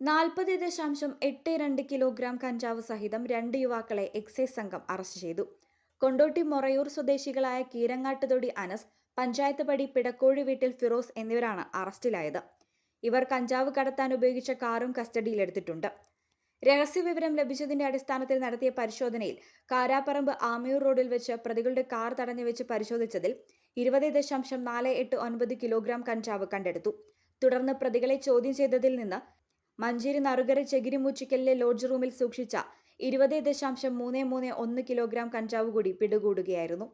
നാൽപ്പത് ദശാംശം എട്ട് രണ്ട് കിലോഗ്രാം കഞ്ചാവ് സഹിതം രണ്ട് യുവാക്കളെ എക്സൈസ് സംഘം അറസ്റ്റ് ചെയ്തു. കൊണ്ടോട്ടി മൊറയൂർ സ്വദേശികളായ കീരങ്ങാട്ടുതൊടി അനസ് പഞ്ചായത്ത് പടി പിടക്കോഴി വീട്ടിൽ ഫിറോസ് എന്നിവരാണ് അറസ്റ്റിലായത്. ഇവർ കഞ്ചാവ് കടത്താൻ ഉപയോഗിച്ച കാറും കസ്റ്റഡിയിലെടുത്തിട്ടുണ്ട്. രഹസ്യവിവരം ലഭിച്ചതിന്റെ അടിസ്ഥാനത്തിൽ നടത്തിയ പരിശോധനയിൽ കാരാപ്പറമ്പ് ആമയൂർ റോഡിൽ വെച്ച് പ്രതികളുടെ കാർ തടഞ്ഞു വെച്ച് പരിശോധിച്ചതിൽ ഇരുപത് ദശാംശം നാല് എട്ട് ഒൻപത് കിലോഗ്രാം കഞ്ചാവ് കണ്ടെടുത്തു. തുടർന്ന് പ്രതികളെ ചോദ്യം ചെയ്തതിൽ നിന്ന് മഞ്ചേരി നറുകര ചെകിരിമൂച്ചിക്കലിലെ ലോഡ്ജ് റൂമിൽ സൂക്ഷിച്ച ഇരുപത് ദശാംശം മൂന്ന് മൂന്ന് ഒന്ന് കിലോഗ്രാം കഞ്ചാവ് കൂടി പിടികൂടുകയായിരുന്നു.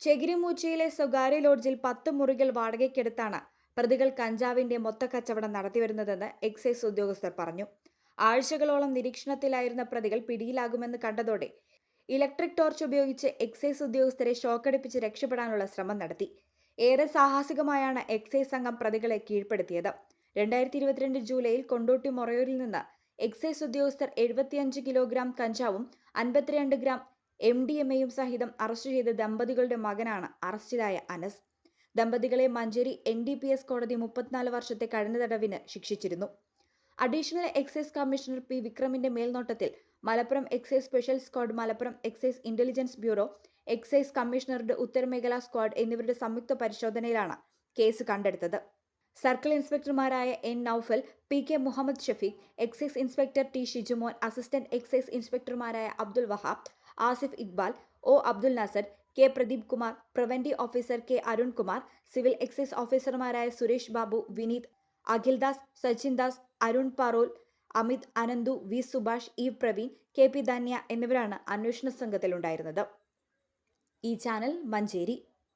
ചെകിരിമൂച്ചിയിലെ സ്വകാര്യ ലോഡ്ജിൽ പത്ത് മുറികൾ വാടകയ്ക്കെടുത്താണ് പ്രതികൾ കഞ്ചാവിന്റെ മൊത്ത കച്ചവടം നടത്തിവരുന്നതെന്ന് എക്സൈസ് ഉദ്യോഗസ്ഥർ പറഞ്ഞു. ആഴ്ചകളോളം നിരീക്ഷണത്തിലായിരുന്ന പ്രതികൾ പിടിയിലാകുമെന്ന് കണ്ടതോടെ ഇലക്ട്രിക് ടോർച്ച് ഉപയോഗിച്ച് എക്സൈസ് ഉദ്യോഗസ്ഥരെ ഷോക്കടിപ്പിച്ച് രക്ഷപ്പെടാനുള്ള ശ്രമം നടത്തി. ഏറെ സാഹസികമായാണ് എക്സൈസ് സംഘം പ്രതികളെ കീഴ്പ്പെടുത്തിയത്. രണ്ടായിരത്തി ഇരുപത്തിരണ്ട് ജൂലൈയിൽ കൊണ്ടോട്ടി മൊറയൂരിൽ നിന്ന് എക്സൈസ് ഉദ്യോഗസ്ഥർ എഴുപത്തിയഞ്ച് കിലോഗ്രാം കഞ്ചാവും അൻപത്തിരണ്ട് ഗ്രാം എം ഡി എം എയും സഹിതം അറസ്റ്റ് ചെയ്ത ദമ്പതികളുടെ മകനാണ് അറസ്റ്റിലായ അനസ്. ദമ്പതികളെ Manjeri N D P S കോടതി മുപ്പത്തിനാല് വർഷത്തെ കഴിഞ്ഞ തടവിന് ശിക്ഷിച്ചിരുന്നു. അഡീഷണൽ എക്സൈസ് കമ്മീഷണർ പി വിക്രമിന്റെ മേൽനോട്ടത്തിൽ Malappuram excise special squad Malappuram excise intelligence bureau excise കമ്മീഷണറുടെ ഉത്തരമേഖലാ സ്ക്വാഡ് എന്നിവരുടെ സംയുക്ത പരിശോധനയിലാണ് കേസ് കണ്ടെടുത്തത്. Circle ഇൻസ്പെക്ടർമാരായ N Noufal P K Muhammad Shafeeq excise inspector T Shijumon assistant excise ഇൻസ്പെക്ടർമാരായ Abdul Wahab Asif Iqbal O Abdul Nasar K Pradeep Kumar preventive officer K Arunkumar civil excise ഓഫീസർമാരായ Suresh Babu Vineeth Akhildas Sachin Das Arun Parol Amit Ananthu V Subhash E Praveen K P Dhanya എന്നിവരാണ് അന്വേഷണ സംഘത്തിലുണ്ടായിരുന്നത്. ഈ channel Manjeri.